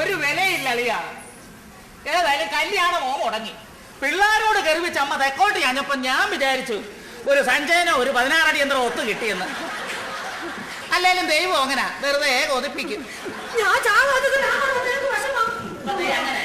ഒരു വിലയില്ല അളിയ. ഏതായാലും കല്യാണമോ മുടങ്ങി. പിള്ളേരോട് കരുവിച്ച് അമ്മ തെക്കോട്ട് ഞാഞ്ഞപ്പോ ഞാൻ വിചാരിച്ചു ഒരു സഞ്ചയനോ ഒരു പതിനാറടി യന്ത്രം ഒത്തു കിട്ടിയെന്ന്. അല്ലേലും ദൈവം അങ്ങനെ വെറുതെ കൊതിപ്പിക്കും. ഞാൻ അതെ, അങ്ങനെ.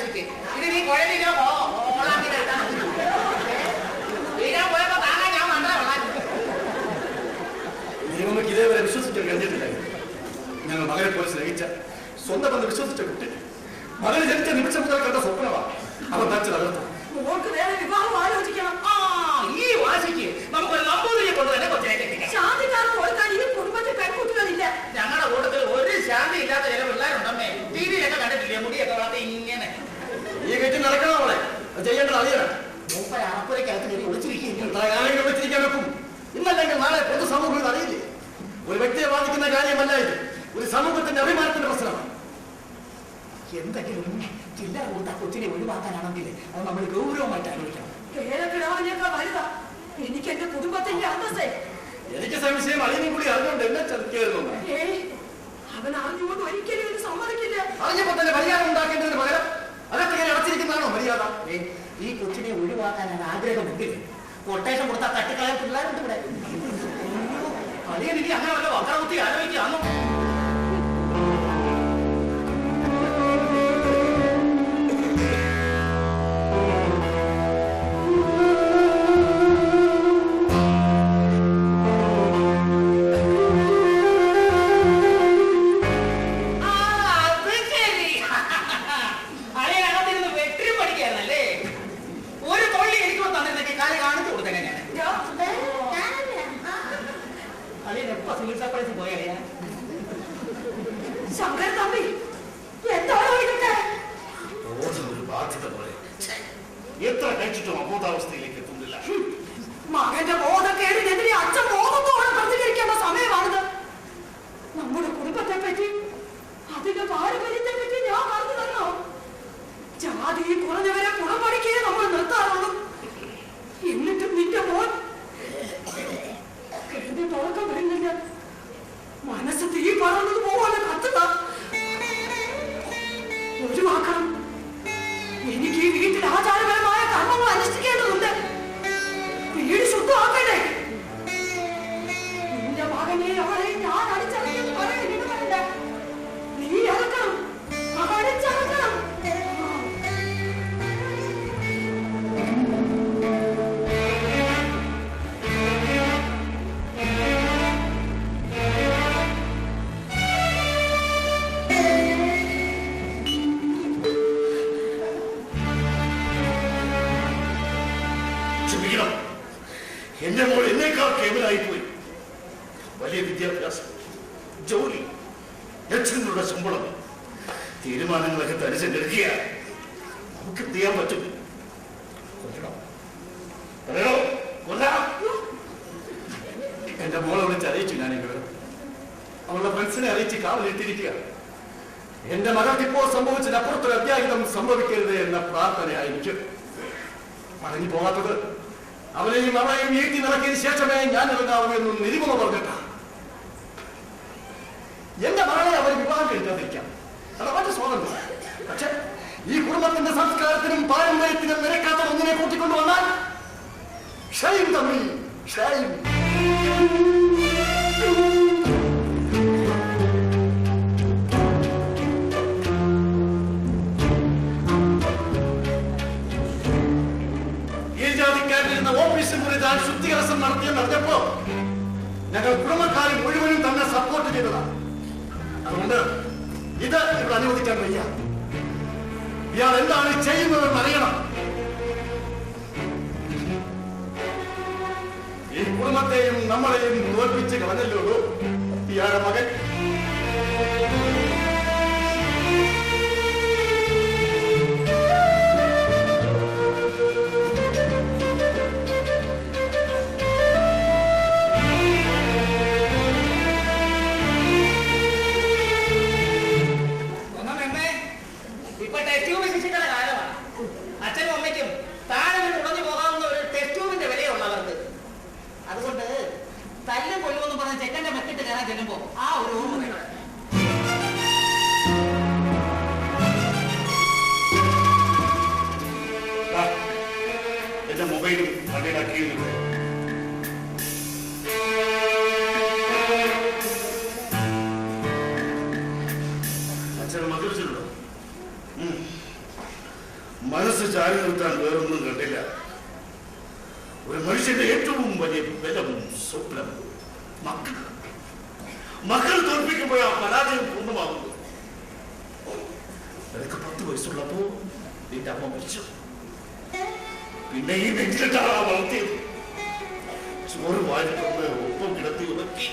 മുത്തശ്ശിക്ക് ഇത് നീ കുഴലിലോ വീരാൻ പോയപ്പോ താങ്ങാൻ ഞാൻ വെള്ളാൻ ദൈവമക്ക് ഇതേവരെ വിശ്വസിക്കാൻ കഴിഞ്ഞിട്ടില്ല ഞങ്ങൾ മകനെ പോലെ സ്നേഹിച്ച സ്വന്തം എന്ന് വിശ്വസിച്ച കുട്ടി മകന് ജനിച്ച നിമിഷം മുതൽ കണ്ട സ്വപ്നമാണ് അവൻ തച്ച് തകർത്തു മോൾക്ക് വേറെ വിവാഹം ആലോചിക്കണം ആ ഈ വാശിക്ക് നമുക്കൊരു നമ്പൂതിരിയെ കൊണ്ട് തന്നെ ഒഴിവാക്കാനാണെങ്കിൽ അത് നമ്മൾ ഗൗരവമായിട്ട് ആലോചിക്കണം. വലുതാ എനിക്ക് എന്റെ കുടുംബത്തിന്റെ അന്തസ്സേ. എനിക്ക് സംശയം അളിയനും കൂടി അറിഞ്ഞുകൊണ്ട് എന്നെ ചതിക്കായിരുന്നു അവൻ അറിഞ്ഞുകൊണ്ട് ഒരിക്കലും ഇത് സമ്മതിക്കില്ല. അറിഞ്ഞപ്പോ തന്നെ മര്യാദ ഉണ്ടാക്കേണ്ടതിന് പകരം അതൊക്കെ ഞാൻ അടച്ചിരിക്കുന്നതാണോ മര്യാദ? ഈ കൊച്ചിനെ ഒഴിവാക്കാനാണ് ആഗ്രഹമെങ്കിൽ കൊട്ടേഷൻ കൊടുത്താൽ തട്ടിക്കളയാൻ പിള്ളേരുണ്ട് ഇവിടെ. അളിയൻ ഇനി അങ്ങനെ വല്ല വക്രവൃത്തി ആലോചിക്കാന്നോ ലക്ഷങ്ങളുടെ ശമ്പളം. തീരുമാനങ്ങളൊക്കെ തനിച്ചെടുക്കുക നമുക്ക് എന്ത് ചെയ്യാൻ പറ്റും? എന്റെ മോളെ വിളിച്ച് അറിയിച്ചു ഈ അവളുടെ ഫ്രണ്ട്സിനെ അറിയിച്ച് കാവലിട്ടിരിക്കുക എന്റെ മകൾക്ക് ഇപ്പോൾ സംഭവിച്ചതിനപ്പുറത്തൊരു അത്യാഹിതം സംഭവിക്കരുത് എന്ന പ്രാർത്ഥനയായിരിക്കും. മടങ്ങി പോകാത്തത്. അവനെയും അവളെയും വീട്ടിൽ നടക്കിയതിന് ശേഷമേ ഞാൻ ഇറങ്ങാവൂ എന്ന് നിരുമ പറഞ്ഞിട്ട എന്റെ മകളെ അവർ വിവാഹം കഴിക്കാതിരിക്കാം. അത് അവന്റെ സ്വാതന്ത്ര്യം. പക്ഷെ ഈ കുടുംബത്തിന്റെ സംസ്കാരത്തിനും പാരമ്പര്യത്തിനും നിരക്കാത്ത ഒന്നിനെ കൂട്ടിക്കൊണ്ടു വന്നാൽ ഷൈം തമ്മിൽ ഷൈം ഓഫീസിൽ മുറി താൻ ശുദ്ധീകരണം നടത്തിയെന്നറിഞ്ഞപ്പോ ഞങ്ങൾ കുടുംബക്കാരെ മുഴുവനും തന്നെ സപ്പോർട്ട് ചെയ്തതാണ്. അതുകൊണ്ട് ഇത് ഇവിടെ അനുവദിക്കാൻ വയ്യ. ഇയാൾ എന്താണ് ചെയ്യുന്നതെന്ന് അറിയണം. ഈ കുടുംബത്തെയും നമ്മളെയും തോൽപ്പിച്ച് കളഞ്ഞല്ലോ ഇയാളുടെ മകൻ ചെക്കന്റെ മെക്കിട്ട് കയറാൻ ചെല്ലുമ്പോ ആ ഒരു എന്റെ മൊബൈലും വണ്ടിയുടെ മനസ്സ് ചാരി നിർത്താൻ വേറൊന്നും കണ്ടില്ല. ഒരു മനുഷ്യന്റെ ഏറ്റവും വലിയ ബലവും സ്വപ്നം മക്കൾ. മക്കൾ തോൽപ്പിക്കുമ്പോൾ ആ പരാജയം പൂർണമാകുന്നു. നിനക്ക് പത്ത് വയസ്സുള്ളപ്പോ നിന്റെ അമ്മ മരിച്ചു. പിന്നെ ഈ നെഞ്ചിലിട്ടാണ് ആ വളർത്തിയത്. ചോറ് വാരിക്കൊണ്ട് ഒപ്പം കിടത്തി ഉണക്കി.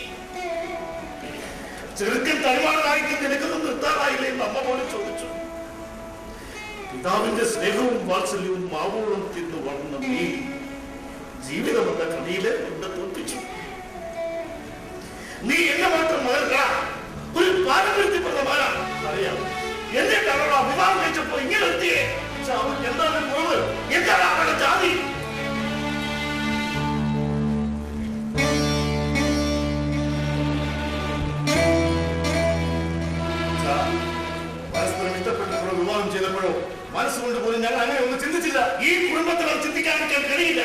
ചെറുക്കൻ തരുവാനായിട്ട് നിനക്കൊന്നും നിർത്താറായില്ലേ എന്ന് അമ്മ പോലെ ചോദിച്ചു. പിതാവിന്റെ സ്നേഹവും വാത്സല്യവും മാവോളം തിന്നു വളർന്ന നീ ജീവിതമെന്ന കണിയിൽ എന്നെ തോൽപ്പിച്ചു. നീ എന്നെ മാത്രം മകർക്ക ഒരു പാരമ്പര്യത്തിൽപ്പെടുന്ന അറിയാം. എന്നിട്ടാണോ വിവാഹം കഴിച്ചപ്പോ ഇങ്ങനെ എത്തിയേ അവൻ എന്താണ് കുറവ് എന്താണ് അവരുടെ ജാതി? വിവാഹം ചെയ്തപ്പോഴോ മനസ്സുകൊണ്ട് പോലും ഞങ്ങൾ അങ്ങനെ ഒന്നും ചിന്തിച്ചില്ല. ഈ കുടുംബത്തിൽ അത് ചിന്തിക്കാൻ കഴിയില്ല.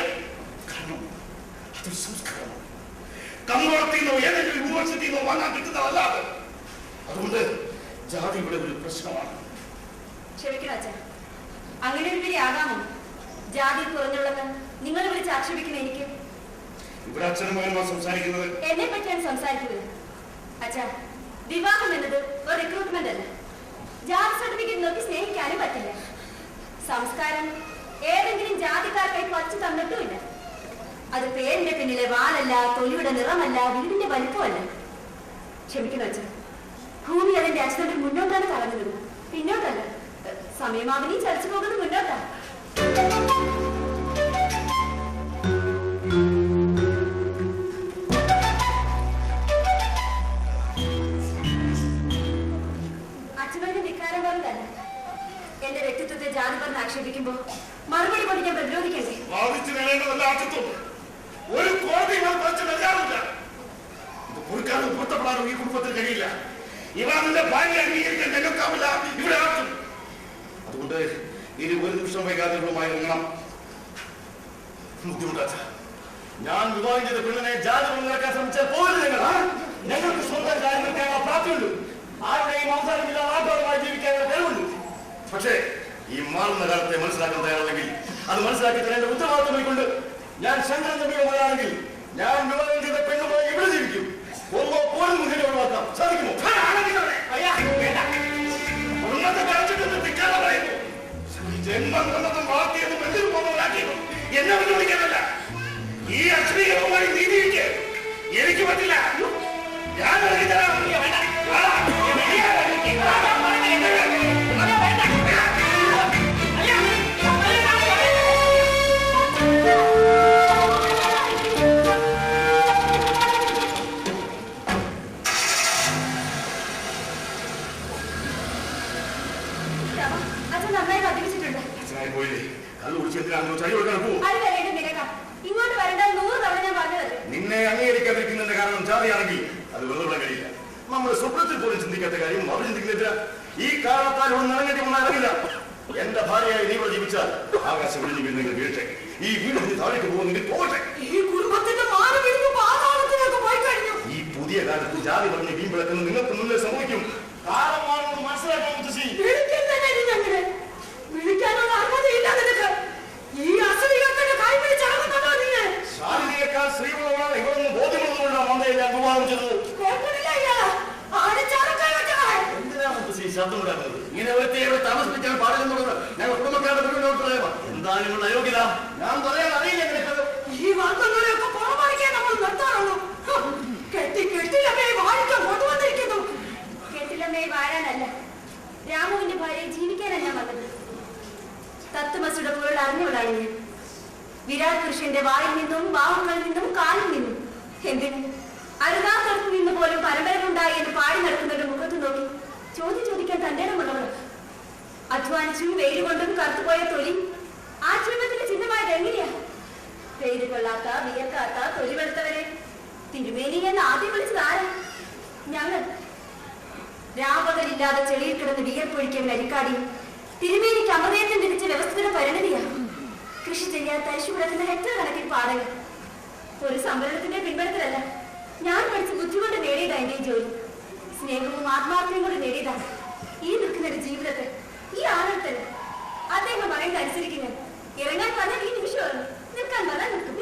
കാരണം അതൊരു സംസ്കാരമാണ്. കമ്പോളത്തിൽ നിന്നോ യൂണിവേഴ്സിറ്റിയിൽ നിന്ന് വാങ്ങാൻ കിട്ടുന്നതല്ലാതെ അതുകൊണ്ട് ജാതി ഇവിടെ ഒരു പ്രശ്നമാണ് ക്ഷമിക്കണം അച്ഛൻ. അങ്ങനെ ഒരു വിധി ആകാമോ? ജാതി കുറഞ്ഞുള്ളത് നിങ്ങൾ വിളിച്ച് ആക്ഷേപിക്കുന്ന എനിക്ക്. ഇവിടെ അച്ഛനും മകനുമാണ് സംസാരിക്കുന്നത്. എന്നെ പറ്റിയാണ് സംസാരിക്കുന്നത്. അച്ഛാ വിവാഹം എന്നത് ഒരു റിക്രൂട്ട്മെന്റ് അല്ല. ജാതി സർട്ടിഫിക്കറ്റ് നോക്കി സ്നേഹിക്കാനും പറ്റില്ല. സംസ്കാരം ഏതെങ്കിലും ജാതിക്കാർക്കായി പച്ചു തന്നിട്ടുമില്ല. അത് പേരിന്റെ പിന്നിലെ വാലല്ല തൊലിയുടെ നിറമല്ല വീടിന്റെ വലിപ്പമല്ല. ക്ഷമിക്കണം അച്ഛൻ. ഭൂമി അതിന്റെ അച്ഛനോട് മുന്നോട്ടാണ് കറങ്ങുന്നത്. പിന്നോട്ടല്ല. സമയമാവിനി ചലിച്ചു പോകുന്നത് മുന്നോട്ടാ. എന്റെ വ്യക്തിത്വത്തെ ജാതി പറഞ്ഞ് ആക്ഷേപിക്കുമ്പോ മറുപടി കൊണ്ട് ഞാൻ പ്രതിരോധിക്കണ്ടേ ഒരു കോടതി കുറച്ച് നൽകാറില്ല ഇത് പൊറുക്കാനും പൊരുത്തപ്പെടാനും ഈ കുടുംബത്തിന് കഴിയില്ല. ഇവ അതിന്റെ ഭാര്യ അംഗീകരിക്കാൻ നിലക്കാവില്ല ഇവിടെ ആക്കും അതുകൊണ്ട് ഇനി ഒരു നിമിഷം വൈകാതെ ഇവളുമായി ഇറങ്ങണം. ബുദ്ധിമുട്ടാച്ച ഞാൻ വിവാഹം ചെയ്ത പെണ്ണിനെ ജാതി നടക്കാൻ ശ്രമിച്ചാൽ പോകരുത് നിങ്ങൾ? ഞങ്ങൾക്ക് സ്വന്തം കാര്യങ്ങൾക്കാണ് പ്രാപ്തിയുണ്ട്. ആരുടെയും അവസാനമില്ല നാട്ടുകാരുമായി ജീവിക്കാനുള്ള കഴിവുണ്ട്. പക്ഷേ ഈ മാറുന്ന കാലത്തെ മനസ്സിലാക്കാൻ തയ്യാറല്ലെങ്കിൽ അത് മനസ്സിലാക്കി തരേണ്ട ഉത്തരവാദിത്വം എനിക്കുണ്ട്. ഞാൻ ശങ്കരൻ തമ്മിലുള്ളതാണെങ്കിൽ ഞാൻ ഈ കാരണത്താൽ ഒന്ന് നിറങ്ങേണ്ടി ഒന്നും അറിയില്ല എന്റെ ഭാര്യയായി നീ ഇവിടെ ജീവിച്ചാൽ ആകാശം വിളിഞ്ഞു വീണെങ്കിൽ വീഴട്ടെ. ഈ വീട് നീ താഴേക്ക് പോകുന്നെങ്കിൽ പോകട്ടെ. ഈ കുടുംബത്തിന്റെ ഈ പുതിയ കാലത്ത് ജാതി പറഞ്ഞ് വീമ്പിളക്കുന്ന നിങ്ങൾക്ക് മുന്നിൽ സംഭവിക്കും. കാലമാണെന്ന് മനസ്സിലാക്കാൻ മുത്തശ്ശി. ശാരീരിയേക്കാൾ സ്ത്രീകളോടാണ് ഇവരൊന്ന് ബോധ്യമുള്ളതുകൊണ്ടാണ് മന്ദയെ ഞാൻ വിവാഹം ചെയ്തത്. ശബ്ദം ഉണ്ടാക്കുന്നത് ഇങ്ങനെ ഇവിടെ താമസിപ്പിക്കാൻ പാടില്ലെന്നുള്ളത് ഞങ്ങൾ കുടുംബക്കാരുടെ മുഴുവൻ അഭിപ്രായമാണ് എന്താ നിങ്ങൾ അയോഗ്യത? ഞാൻ പറയാൻ അറിയില്ല ഈ വർണങ്ങളെയൊക്കെ പുറമറിക്കാൻ നമ്മൾ നിർത്താറുള്ളൂ. കെട്ടി കെട്ടിലമേ വാഴിക്കാൻ കൊണ്ടുവന്നിരിക്കുന്നു. കെട്ടിലമ്മയെ വാഴാനല്ല. രാമുവിന്റെ ഭാര്യയെ ജീവിക്കാനല്ല ഞാൻ വന്നത്. തത്വമസിയുടെ പൊരുൾ അറിഞ്ഞവളാണ് ഞാൻ. വിരാട് പുരുഷന്റെ വായിൽ നിന്നും ബാഹുകളിൽ നിന്നും കാലിൽ നിന്നും. എന്തിന്? അരുതാത്തടത്ത് നിന്ന് പോലും പരമ്പരകളുണ്ടായി എന്ന് പാടി നോക്കി ചോദ്യം ചോദിക്കാൻ തന്നെയാണ് ഇടമുള്ളവർ അധ്വാനിച്ചും വെയിൽ കൊണ്ടും കറുത്തുപോയ തൊലി. ആശ്രമത്തിന്റെ ചിഹ്നമായത് എങ്ങനെയാ? പേര് കൊള്ളാത്ത വിയർക്കാത്ത തൊലി വെളുത്തവരെ തിരുമേനി എന്ന് ആദ്യം വിളിച്ചത് ആരാ? ഞങ്ങൾ. രാപകലില്ലാതെ ചെളിയിൽ കിടന്ന് വിയർപ്പൊഴിക്കാൻ നരിക്കാടി തിരുമേനിക്ക് അമൃതയത്തിൽ തിരിച്ച വ്യവസ്ഥയുടെ പരിണതിയാ. കൃഷി ചെയ്യാൻ തരിശുപുരത്തിന്റെ ഹെക്ടർ കണക്കിൽ പാടകൾ ഒരു സംവരണത്തിന്റെ പിൻബലത്തിലല്ല. ഞാൻ പഠിച്ച ബുദ്ധിമുട്ട് കൊണ്ട് നേടിയതാ എന്റെ ജോലി. സ്നേഹവും ആത്മാർത്ഥയും കൂടി നേടിയതാണ്. ഈ നിൽക്കുന്ന ഒരു ജീവിതത്തെ ഈ ആനന്ദത്തിൽ അദ്ദേഹം പറയുന്നത് അനുസരിക്കുന്നത് ഇറങ്ങാൻ വന്ന ഈ നിമിഷമാണ് നിൽക്കാൻ പറഞ്ഞാൽ നിൽക്കും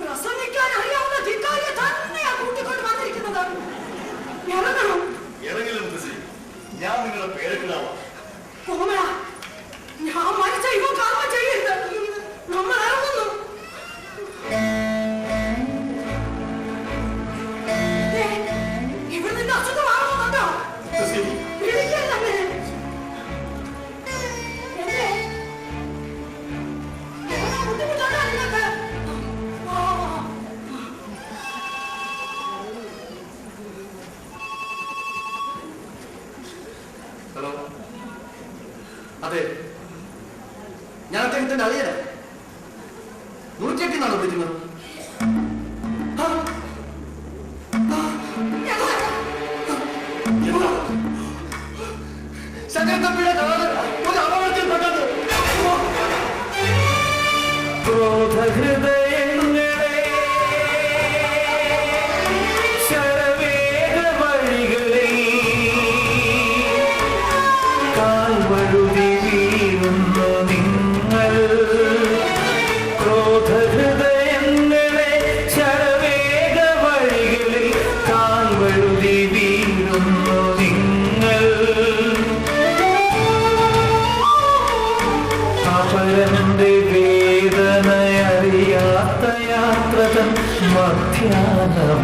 പ്രസംഗിക്കാൻ അറിയാവുന്ന ധിക്കാരിയെ തന്നെയാ കൂട്ടിക്കൊണ്ട് വന്നിരിക്കുന്നത്. ഇറങ്ങണം. മുത്തശ്ശി. ഞാൻ നിങ്ങളുടെ പേരക്കിടാവാം ഞാൻ അറിയണം നൂറ്റിയെട്ടിന്നാണ് വിളിക്കുന്നത് ആ, എന്താ? ശങ്കരൻ തമ്പിയുടെ കാറ് യാത്രതൻ